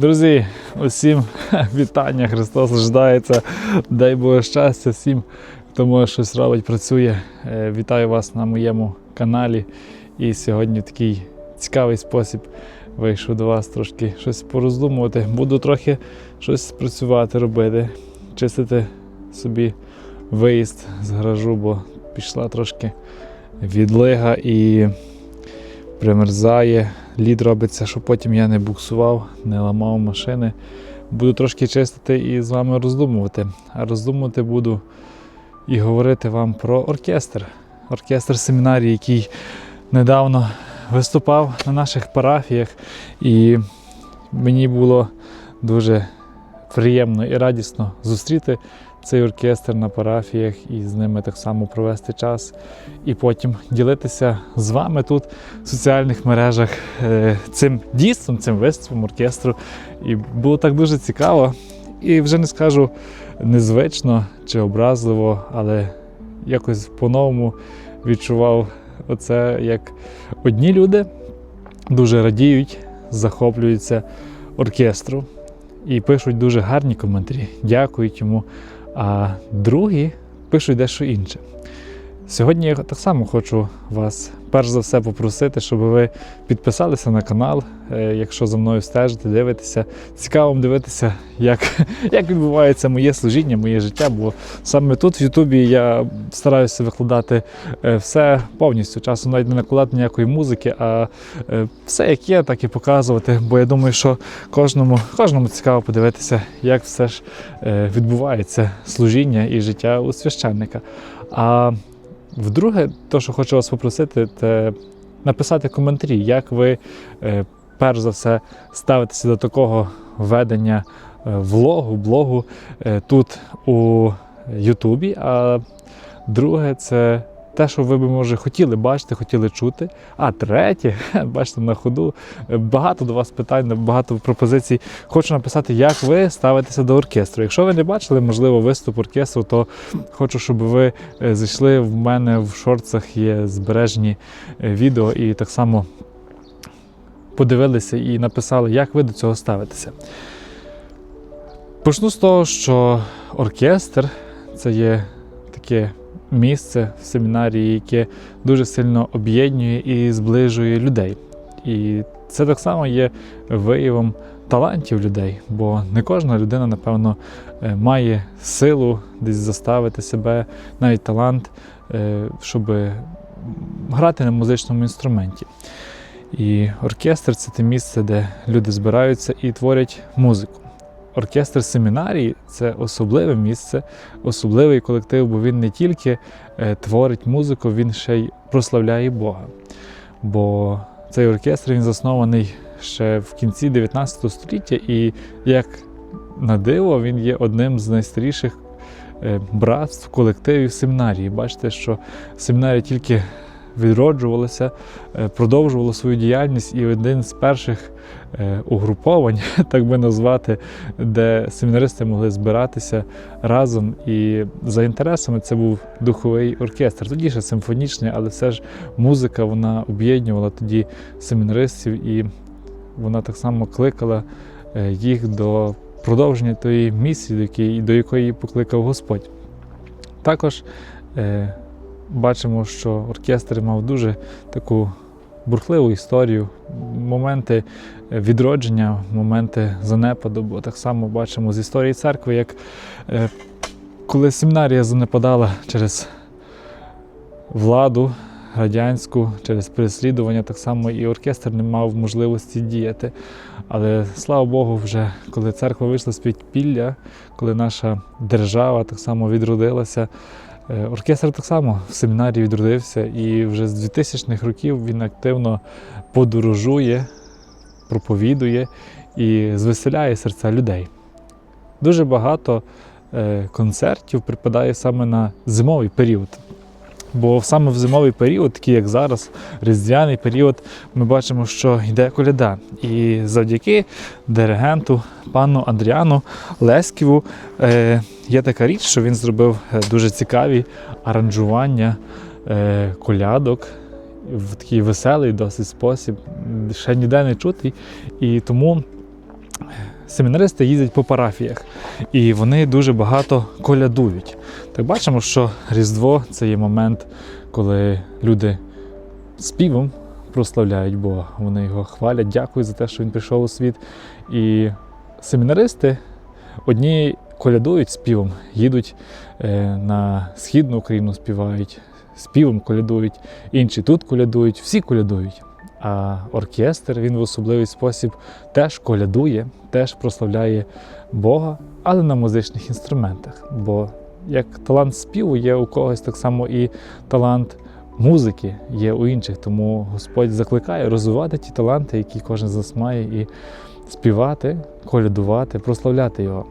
Друзі, усім вітання, Христос рождається. Дай Боже щастя всім, хто може щось робить, працює. Е, Вітаю вас на моєму каналі. І сьогодні такий цікавий спосіб вийшов до вас трошки щось пороздумувати. Буду трохи щось працювати, робити, чистити собі виїзд з гаражу, бо пішла трошки відлига і примерзає. Лід робиться, щоб потім я не буксував, не ламав машини. Буду трошки чистити і з вами роздумувати. А роздумувати буду і говорити вам про оркестр. Оркестр семінарії, який недавно виступав на наших парафіях. І мені було дуже приємно і радісно зустріти цей оркестр на парафіях і з ними так само провести час. І потім ділитися з вами тут в соціальних мережах е, цим дійством, цим виступом оркестру. І було так дуже цікаво. І вже не скажу незвично чи образливо, але якось по-новому відчував оце, як одні люди дуже радіють, захоплюються оркестру і пишуть дуже гарні коментарі, дякують йому. А другі пишуть дещо інше. Сьогодні я так само хочу вас перш за все попросити, щоб ви підписалися на канал, е, якщо за мною стежите, дивитеся. Цікаво дивитися, як, як відбувається моє служіння, моє життя. Бо саме тут в Ютубі я стараюся викладати е, все повністю. Часом навіть не накладати ніякої музики, а е, все як є, так і показувати. Бо я думаю, що кожному, кожному цікаво подивитися, як все ж відбувається служіння і життя у священника. А Вдруге, то, що хочу вас попросити, це написати коментарі, як ви е, перш за все ставитеся до такого ведення е, влогу, блогу е, тут у Ютубі. А друге, це те, що ви би, може, хотіли бачити, хотіли чути. А третє, бачите, на ходу е, багато до вас питань, багато пропозицій. Хочу написати, як ви ставитеся до оркестру. Якщо ви не бачили, можливо, виступ оркестру, то хочу, щоб ви е, зайшли в мене в шорцах є збережені е, відео і так само подивилися і написали, як ви до цього ставитеся. Почну з того, що оркестр це є таке місце в семінарії, яке дуже сильно об'єднує і зближує людей. І це так само є виявом талантів людей, бо не кожна людина, напевно, е, має силу десь заставити себе, навіть талант, е, щоб грати на музичному інструменті. І оркестр це те місце, де люди збираються і творять музику. Оркестр семінарії це особливе місце, особливий колектив, бо він не тільки е, творить музику, він ще й прославляє Бога. Бо цей оркестр він заснований ще в кінці 19 століття, і як на диво, він є одним з найстаріших е, братств, колективів семінарії. Бачите, що семінарія тільки відроджувалася, е, продовжувала свою діяльність, і один з перших е, угруповань, так би назвати, де семінаристи могли збиратися разом. І за інтересами це був духовий оркестр. Тоді ще симфонічний, але все ж музика вона об'єднувала тоді семінаристів, і вона так само кликала е, їх до продовження тої місії, до якої, якої покликав Господь. Також бачимо, що оркестр мав дуже таку бурхливу історію, моменти відродження, моменти занепаду, бо так само бачимо з історії церкви, як е, коли семінарія занепадала через владу радянську, через переслідування, так само і оркестр не мав можливості діяти. Але слава Богу, вже коли церква вийшла з підпілля, коли наша держава так само відродилася. Е, Оркестр так само в семінарі відродився, і вже з 2000-х років він активно подорожує, проповідує і звеселяє серця людей. Дуже багато е, концертів припадає саме на зимовий період. Бо саме в зимовий період, такий як зараз, різдвяний період, ми бачимо, що йде коляда. І завдяки диригенту пану Андріану Лесківу е, є така річ, що він зробив е, дуже цікаві аранжування е, колядок в такий веселий досить спосіб, ще ніде не чутий. І тому семінаристи їздять по парафіях, і вони дуже багато колядують. Так бачимо, що Різдво це є момент, коли люди співом прославляють Бога. Вони його хвалять, дякують за те, що він прийшов у світ. І семінаристи одні колядують співом, їдуть е, на східну Україну, співають, співом колядують, інші тут колядують, всі колядують. А оркестр він в особливий спосіб теж колядує, теж прославляє Бога, але на музичних інструментах. Бо як талант співу є у когось, так само і талант музики є у інших. Тому Господь закликає розвивати ті таланти, які кожен з нас має, і співати, колядувати, прославляти його.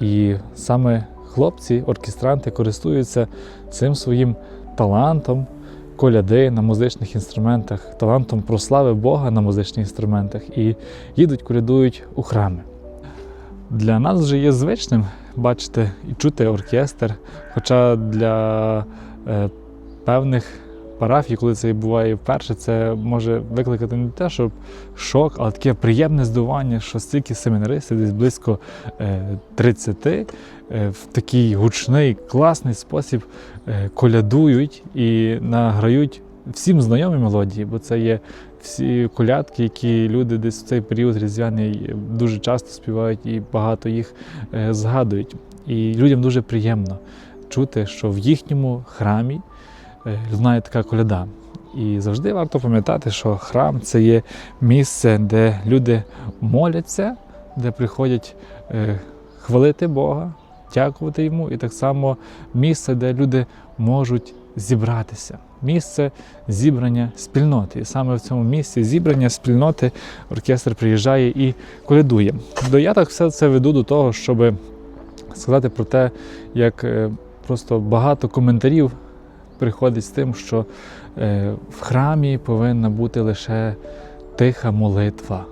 І саме хлопці, оркестранти користуються цим своїм талантом коляди на музичних інструментах, талантом прослави Бога на музичних інструментах і їдуть, колядують у храми. Для нас вже є звичним бачити і чути оркестр, хоча для е, певних парафій, коли це буває вперше, це може викликати не те, щоб шок, але таке приємне здивування, що стільки семінаристів, десь близько е, 30, е, в такий гучний, класний спосіб е, колядують і награють всім знайомі мелодії, бо це є всі колядки, які люди десь в цей період різдвяний дуже часто співають і багато їх е, згадують. І людям дуже приємно чути, що в їхньому храмі е, лунає така коляда. І завжди варто пам'ятати, що храм це є місце, де люди моляться, де приходять е, хвалити Бога, дякувати йому, і так само місце, де люди можуть зібратися. Місце зібрання спільноти. І саме в цьому місці зібрання спільноти оркестр приїжджає і колядує. До я так все це веду до того, щоб сказати про те, як е, просто багато коментарів приходить з тим, що е, в храмі повинна бути лише тиха молитва.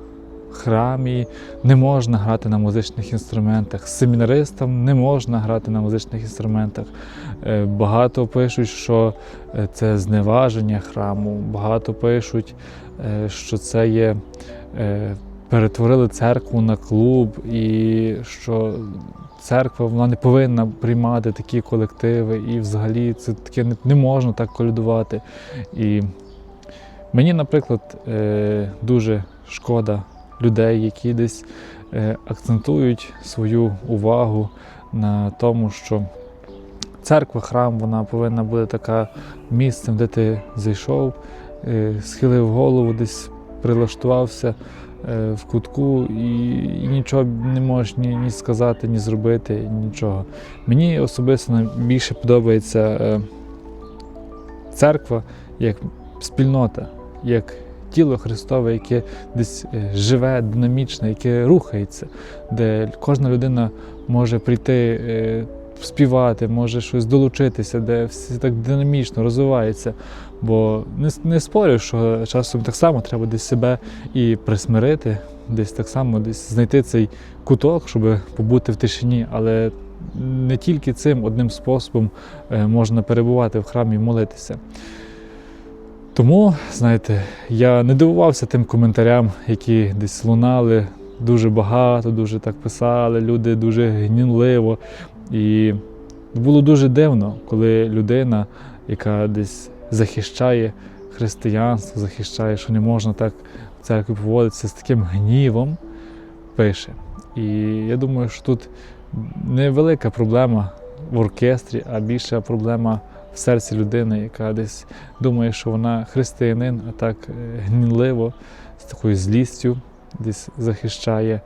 В храмі не можна грати на музичних інструментах, семінаристам не можна грати на музичних інструментах. Е, Багато пишуть, що е, це зневаження храму, багато пишуть, що це є. Перетворили церкву на клуб, і що церква вона не повинна приймати такі колективи, і взагалі це таке не, не можна так колядувати. І мені, наприклад, е, дуже шкода людей, які десь е, акцентують свою увагу на тому, що церква, храм, вона повинна бути така місцем, де ти зайшов, е, схилив голову, десь прилаштувався в кутку і, і нічого не можеш ні, ні сказати, ні зробити, нічого. Мені особисто найбільше подобається е, церква як спільнота, як тіло Христове, яке десь е, живе, динамічне, яке рухається, де кожна людина може прийти. е, Співати, може щось долучитися, де все так динамічно розвивається. Бо не, не спорю, що часом так само треба десь себе і присмирити, десь так само десь знайти цей куток, щоб побути в тишині. Але не тільки цим одним способом е, можна перебувати в храмі і молитися. Тому, знаєте, я не дивувався тим коментарям, які десь лунали дуже багато, дуже так писали, люди дуже гнівливо. І було дуже дивно, коли людина, яка десь захищає християнство, захищає, що не можна так в церкві поводитися з таким гнівом, пише. І я думаю, що тут невелика проблема в оркестрі, а більша проблема в серці людини, яка десь думає, що вона християнин, а так е, гнівливо, з такою злістю десь захищає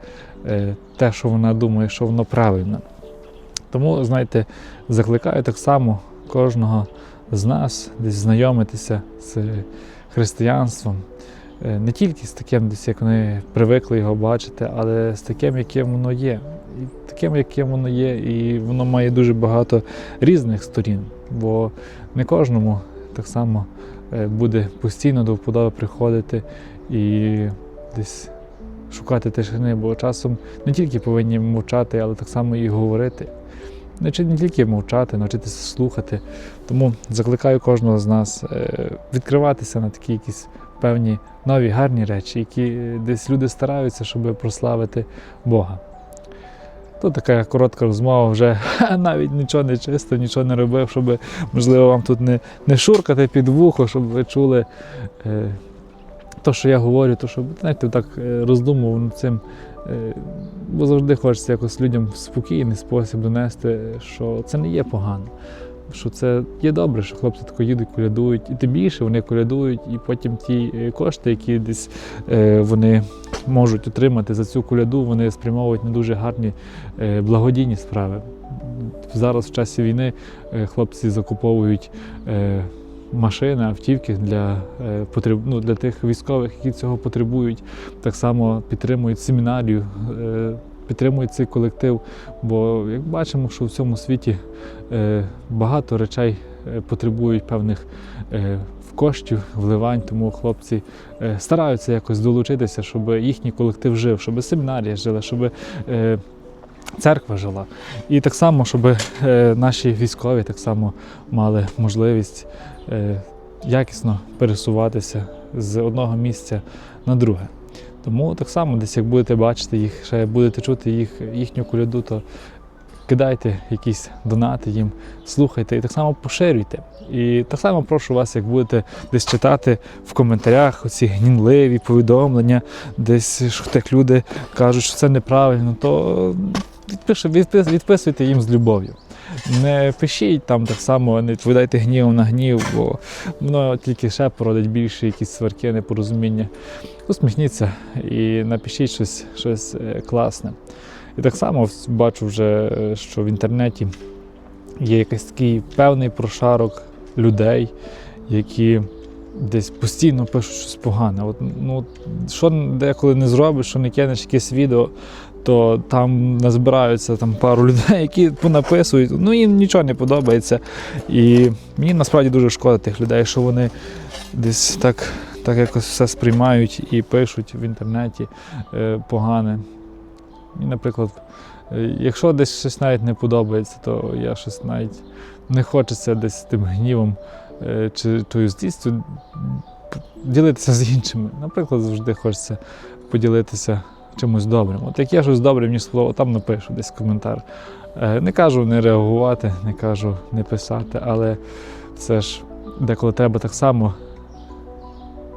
е, те, що вона думає, що воно правильно. Тому, знаєте, закликаю так само кожного з нас десь знайомитися з християнством. Е, Не тільки з таким, десь як вони привикли його бачити, але з таким, яким воно є. І таким, яким воно є, і воно має дуже багато різних сторін, бо не кожному так само е, буде постійно до вподоби приходити і десь шукати тишини, бо часом не тільки повинні мовчати, але так само і говорити. Не не тільки мовчати, навчитися слухати. Тому закликаю кожного з нас е, відкриватися на такі якісь певні нові гарні речі, які е, десь люди стараються, щоб прославити Бога. Тут така коротка розмова, вже навіть нічого не чисто, нічого не робив, щоб, можливо, вам тут не, не шуркати під вухо, щоб ви чули е, то, що я говорю, то щоб знаєте, так е, роздумував над цим. Е, бо завжди хочеться якось людям в спокійний спосіб донести, що це не є погано. Що це є добре, що хлопці тако їдуть, колядують, і тим більше вони колядують, і потім ті е, кошти, які десь е, вони можуть отримати за цю коляду, вони спрямовують на дуже гарні благодійні справи. Зараз в часі війни хлопці закуповують машини, автівки для, е, ну, для тих військових, які цього потребують. Так само підтримують семінарію, е, підтримують цей колектив. Бо як бачимо, що в цьому світі е, багато речей потребують певних коштів, вливань, тому хлопці стараються якось долучитися, щоб їхній колектив жив, щоб семінарія жила, щоб церква жила. І так само, щоб наші військові так само мали можливість якісно пересуватися з одного місця на друге. Тому так само, десь як будете бачити їх, ще будете чути їх, їхню коляду, то кидайте якісь донати їм, слухайте і так само поширюйте. І так само прошу вас, як будете десь читати в коментарях оці гнівливі повідомлення, десь що так люди кажуть, що це неправильно, то відписуйте їм з любов'ю. Не пишіть там так само, не відповідайте гнівом на гнів, бо воно тільки ще породить більше якісь сварки, непорозуміння. Усміхніться і напишіть щось, щось е, класне. І так само бачу вже, е, що в інтернеті є якийсь такий певний прошарок людей, які десь постійно пишуть щось погане. От, ну, що деколи не зробиш, що не кинеш якесь відео, то там назбираються там, пару людей, які понаписують, ну їм нічого не подобається. І мені насправді дуже шкода тих людей, що вони десь так, так якось все сприймають і пишуть в інтернеті е, погане. І, наприклад, е, якщо десь щось навіть не подобається, то я щось навіть не хочеться десь тим гнівом е, чи тою злістю ділитися з іншими. Наприклад, завжди хочеться поділитися чимось добрим. От як я щось добре, мені слово там напишу десь коментар. Е, Не кажу не реагувати, не кажу не писати, але це ж деколи треба так само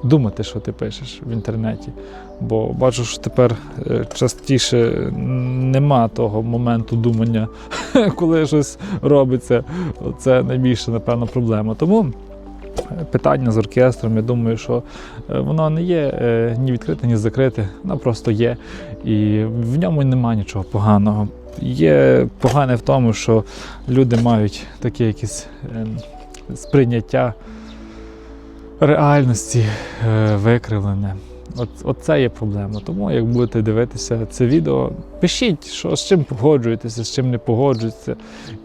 думати, що ти пишеш в інтернеті. Бо бачу, що тепер е, частіше нема того моменту думання, коли щось робиться. Це найбільша, напевно, проблема. Тому питання з оркестром, я думаю, що е, воно не є е, ні відкрите, ні закрите, воно просто є. І в ньому нема нічого поганого. Є погане в тому, що люди мають таке якесь ем, сприйняття реальності е, викривлене. От, от це є проблема. Тому як будете дивитися це відео, пишіть, що з чим погоджуєтеся, з чим не погоджуєтеся.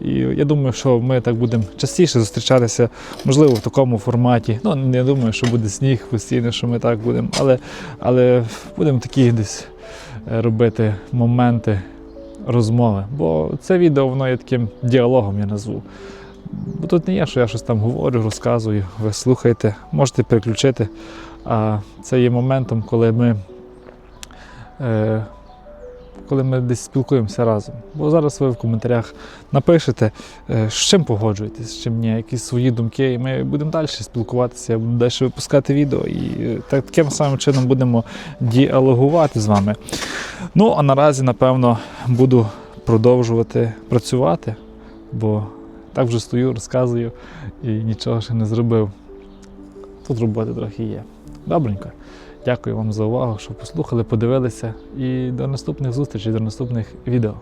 І я думаю, що ми так будемо частіше зустрічатися, можливо, в такому форматі. Ну, не думаю, що буде сніг постійно, що ми так будемо, але, але будемо такі десь е, робити моменти розмови. Бо це відео воно є таким діалогом, я назву. Бо тут не є, що я щось там говорю, розказую, ви слухаєте, можете переключити. А це є моментом, коли ми, е, коли ми десь спілкуємося разом. Бо зараз ви в коментарях напишете, е, з чим погоджуєтесь, з чим ні, якісь свої думки, і ми будемо далі спілкуватися, я буду далі випускати відео і е, так, таким самим чином будемо діалогувати з вами. Ну, а наразі, напевно, буду продовжувати працювати, бо так вже стою, розказую і нічого ще не зробив. Тут роботи трохи є. Добренько. Дякую вам за увагу, що послухали, подивилися. І до наступних зустрічей, до наступних відео.